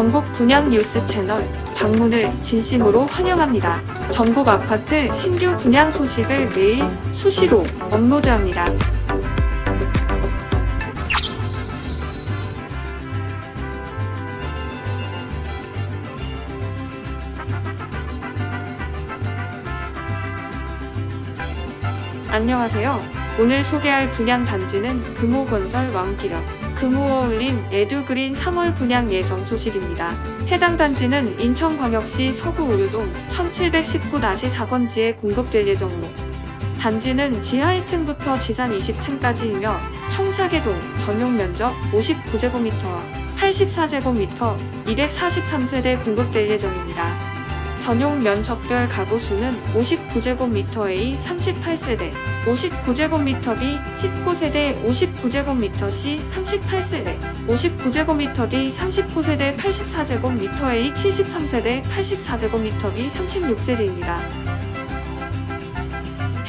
전국 분양 뉴스 채널 방문을 진심으로 환영합니다. 전국 아파트 신규 분양 소식을 매일 수시로 업로드합니다. 안녕하세요. 오늘 소개할 분양 단지는 금호건설 왕기력, 금호어 올린 에듀그린 3월 분양 예정 소식입니다. 해당 단지는 인천광역시 서구 우유동 1719-4번지에 공급될 예정으로 단지는 지하 1층부터 지상 20층까지이며 청사계동 전용 면적 59제곱미터와 84제곱미터 243세대 공급될 예정입니다. 전용 면적별 가구 수는 59제곱미터 A 38세대, 59제곱미터 B 19세대, 59제곱미터 C 38세대, 59제곱미터 D 39세대, 84제곱미터 A 73세대, 84제곱미터 B 36세대입니다.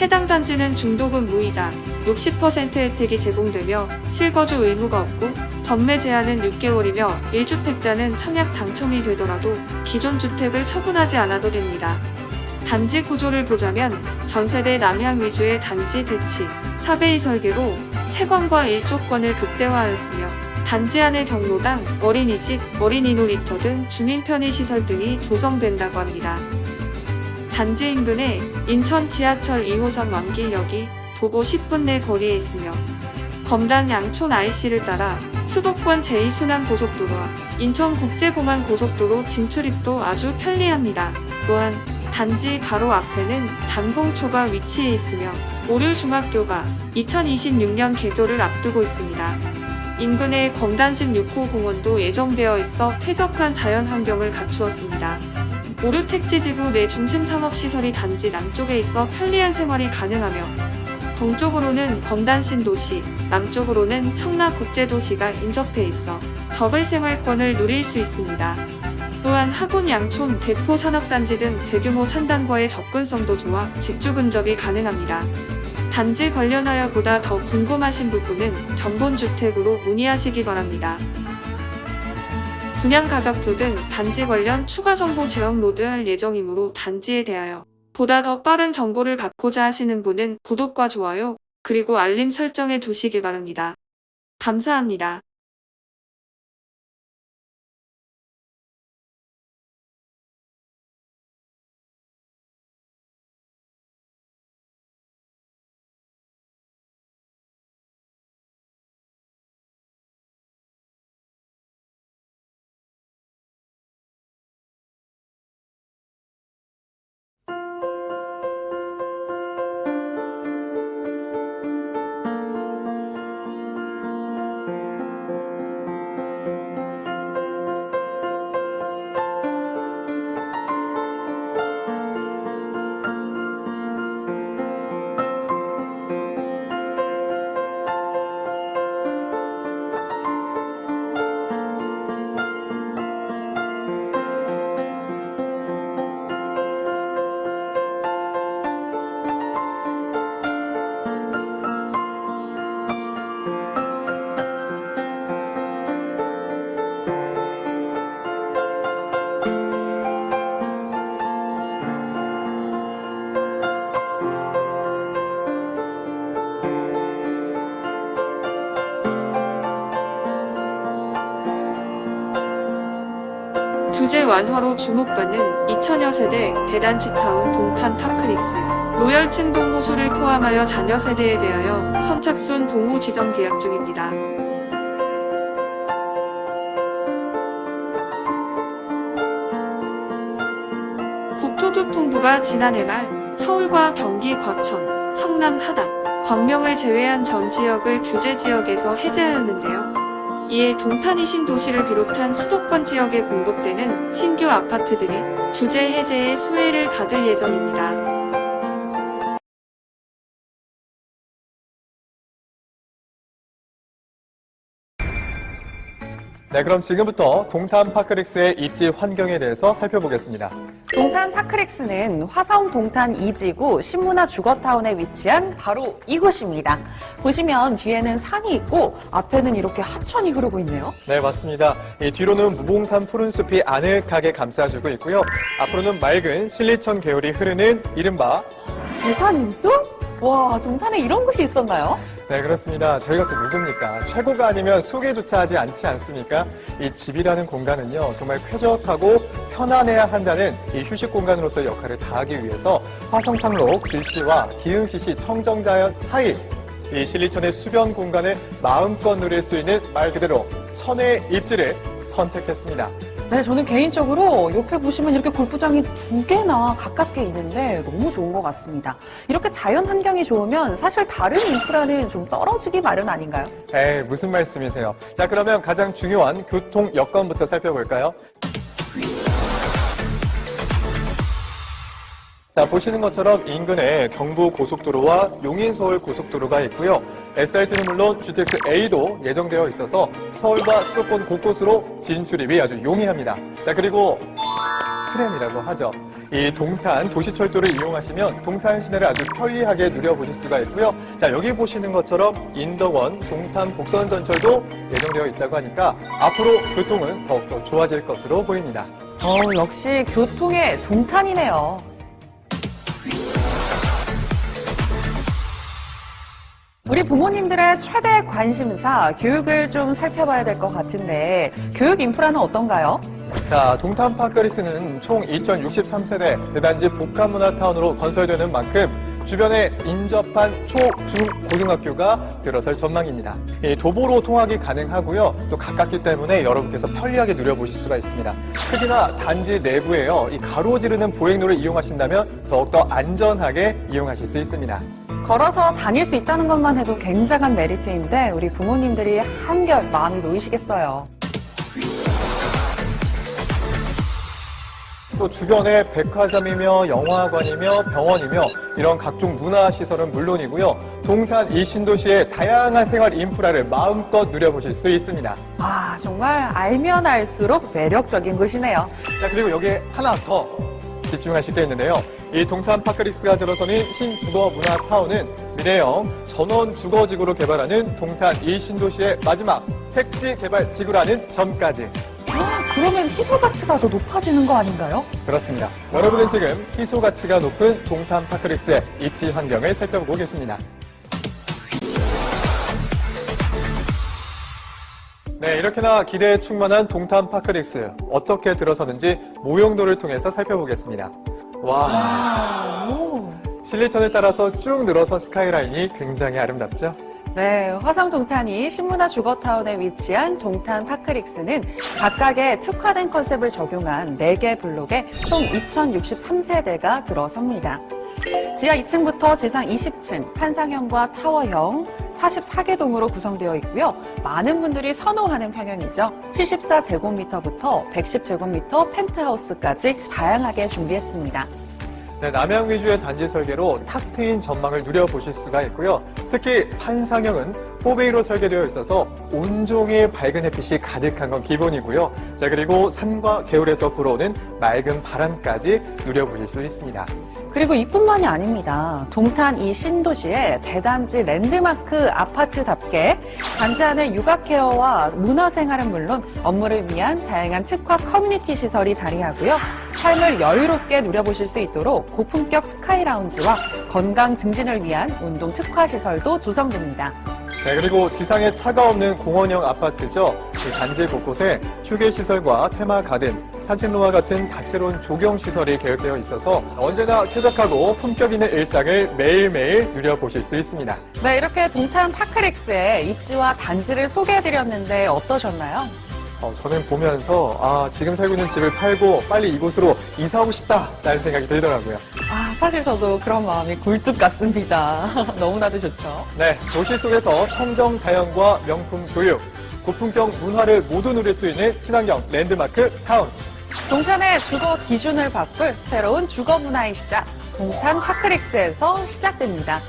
해당 단지는 중도금 무이자 60% 혜택이 제공되며 실거주 의무가 없고 전매 제한은 6개월이며 1주택자는 청약 당첨이 되더라도 기존 주택을 처분하지 않아도 됩니다. 단지 구조를 보자면 전세대 남향 위주의 단지 배치, 4베이 설계로 채광과 일조권을 극대화하였으며 단지 안의 경로당, 어린이집, 어린이 놀이터 등 주민 편의시설 등이 조성된다고 합니다. 단지 인근에 인천 지하철 2호선 왕길역이 도보 10분 내 거리에 있으며 검단 양촌 IC를 따라 수도권 제2순환고속도로와 인천국제공항 고속도로 진출입도 아주 편리합니다. 또한 단지 바로 앞에는 단공초가 위치해 있으며 오류중학교가 2026년 개교를 앞두고 있습니다. 인근에 검단식 6호 공원도 예정되어 있어 쾌적한 자연 환경을 갖추었습니다. 오류 택지 지구 내 중심산업시설이 단지 남쪽에 있어 편리한 생활이 가능하며 동쪽으로는 검단신 도시, 남쪽으로는 청라국제도시가 인접해 있어 더블 생활권을 누릴 수 있습니다. 또한 하군 양촌 대포 산업단지 등 대규모 산단과의 접근성도 좋아 직주 근접이 가능합니다. 단지 관련하여 보다 더 궁금하신 부분은 견본주택으로 문의하시기 바랍니다. 분양 가격표 등 단지 관련 추가 정보 제공 로드할 예정이므로 단지에 대하여 보다 더 빠른 정보를 받고자 하시는 분은 구독과 좋아요, 그리고 알림 설정해 두시기 바랍니다. 감사합니다. 완화로 주목받는 2천여 세대 대단지 타운 동탄 파크닉스 로열층 동호수를 포함하여 자녀 세대에 대하여 선착순 동호 지정 계약 중입니다. 국토교통부가 지난해 말 서울과 경기 과천, 성남 하남, 광명을 제외한 전 지역을 규제 지역에서 해제하였는데요. 이에 동탄이 신도시를 비롯한 수도권 지역에 공급되는 신규 아파트들이 규제 해제의 수혜를 받을 예정입니다. 네, 그럼 지금부터 동탄 파크릭스의 입지 환경에 대해서 살펴보겠습니다. 동탄 파크렉스는 화성 동탄 2지구 신문화 주거타운에 위치한 바로 이곳입니다. 보시면 뒤에는 산이 있고 앞에는 이렇게 하천이 흐르고 있네요. 네, 맞습니다. 이 뒤로는 무봉산 푸른 숲이 아늑하게 감싸주고 있고요. 앞으로는 맑은 실리천 계열이 흐르는 이른바 부산 임수? 와, 동탄에 이런 곳이 있었나요? 네, 그렇습니다. 저희가 또 누굽니까? 최고가 아니면 소개조차 하지 않지 않습니까? 이 집이라는 공간은요, 정말 쾌적하고 편안해야 한다는 이 휴식 공간으로서의 역할을 다하기 위해서 화성상로 길시와 기흥시시 청정자연 사이 이 실리천의 수변 공간을 마음껏 누릴 수 있는 말 그대로 천의 입지를 선택했습니다. 네, 저는 개인적으로 옆에 보시면 이렇게 골프장이 두 개나 가깝게 있는데 너무 좋은 것 같습니다. 이렇게 자연 환경이 좋으면 사실 다른 인프라는 좀 떨어지기 마련 아닌가요? 에이, 무슨 말씀이세요? 자, 그러면 가장 중요한 교통 여건부터 살펴볼까요? 자, 보시는 것처럼 인근에 경부 고속도로와 용인 서울 고속도로가 있고요. SRT는 물론 GTX A도 예정되어 있어서 서울과 수도권 곳곳으로 진출입이 아주 용이합니다. 자, 그리고 트램이라고 하죠. 이 동탄 도시철도를 이용하시면 동탄 시내를 아주 편리하게 누려보실 수가 있고요. 자, 여기 보시는 것처럼 인덕원, 동탄 복선 전철도 예정되어 있다고 하니까 앞으로 교통은 더욱더 좋아질 것으로 보입니다. 어, 역시 교통의 동탄이네요. 우리 부모님들의 최대 관심사, 교육을 좀 살펴봐야 될 것 같은데, 교육 인프라는 어떤가요? 자, 동탄 파크리스는 총 2063세대 대단지 복합문화타운으로 건설되는 만큼 주변에 인접한 초, 중, 고등학교가 들어설 전망입니다. 이 도보로 통학이 가능하고요. 또 가깝기 때문에 여러분께서 편리하게 누려보실 수가 있습니다. 특히나 단지 내부에요. 이 가로지르는 보행로를 이용하신다면 더욱더 안전하게 이용하실 수 있습니다. 걸어서 다닐 수 있다는 것만 해도 굉장한 메리트인데, 우리 부모님들이 한결 마음이 놓이시겠어요. 또 주변에 백화점이며 영화관이며 병원이며 이런 각종 문화시설은 물론이고요. 동탄 이 신도시의 다양한 생활 인프라를 마음껏 누려보실 수 있습니다. 아, 정말 알면 알수록 매력적인 곳이네요. 자, 그리고 여기에 하나 더 집중하실 게 있는데요. 이 동탄 파크리스가 들어서는 신주거 문화타운은 미래형 전원 주거지구로 개발하는 동탄 이 신도시의 마지막 택지 개발 지구라는 점까지 아, 그러면 희소 가치가 더 높아지는 거 아닌가요? 그렇습니다. 여러분은 지금 희소 가치가 높은 동탄 파크리스의 입지 환경을 살펴보고 계십니다. 네, 이렇게나 기대에 충만한 동탄 파크리스 어떻게 들어서는지 모형도를 통해서 살펴보겠습니다. 와, 아, 오. 실리천을 따라서 쭉 늘어선 스카이라인이 굉장히 아름답죠? 네, 화성 동탄이 신문화 주거타운에 위치한 동탄 파크릭스는 각각의 특화된 컨셉을 적용한 4개 블록에 총 2063세대가 들어섭니다. 지하 2층부터 지상 20층, 환상형과 타워형 44개 동으로 구성되어 있고요. 많은 분들이 선호하는 평형이죠. 74제곱미터부터 110제곱미터 펜트하우스까지 다양하게 준비했습니다. 네, 남양 위주의 단지 설계로 탁 트인 전망을 누려보실 수가 있고요. 특히 환상형은 4베이로 설계되어 있어서 온종일 밝은 햇빛이 가득한 건 기본이고요. 자, 그리고 산과 개울에서 불어오는 맑은 바람까지 누려보실 수 있습니다. 그리고 이뿐만이 아닙니다. 동탄 이 신도시에 대단지 랜드마크 아파트답게 단지 안에 육아 케어와 문화생활은 물론 업무를 위한 다양한 특화 커뮤니티 시설이 자리하고요. 삶을 여유롭게 누려보실 수 있도록 고품격 스카이 라운지와 건강 증진을 위한 운동 특화 시설도 조성됩니다. 네, 그리고 지상에 차가 없는 공원형 아파트죠. 이 단지 곳곳에 휴게시설과 테마 가든, 산책로와 같은 다채로운 조경시설이 계획되어 있어서 언제나 쾌적하고 품격 있는 일상을 매일매일 누려보실 수 있습니다. 네, 이렇게 동탄 파크렉스의 입지와 단지를 소개해드렸는데 어떠셨나요? 어, 저는 보면서 아, 지금 살고 있는 집을 팔고 빨리 이곳으로 이사하고 싶다라는 생각이 들더라고요. 아, 사실 저도 그런 마음이 굴뚝 같습니다. 너무나도 좋죠. 네, 도시 속에서 청정 자연과 명품 교육, 고품격 문화를 모두 누릴 수 있는 친환경 랜드마크 타운. 동탄의 주거 기준을 바꿀 새로운 주거 문화의 시작, 동탄 파크렉스에서 시작됩니다.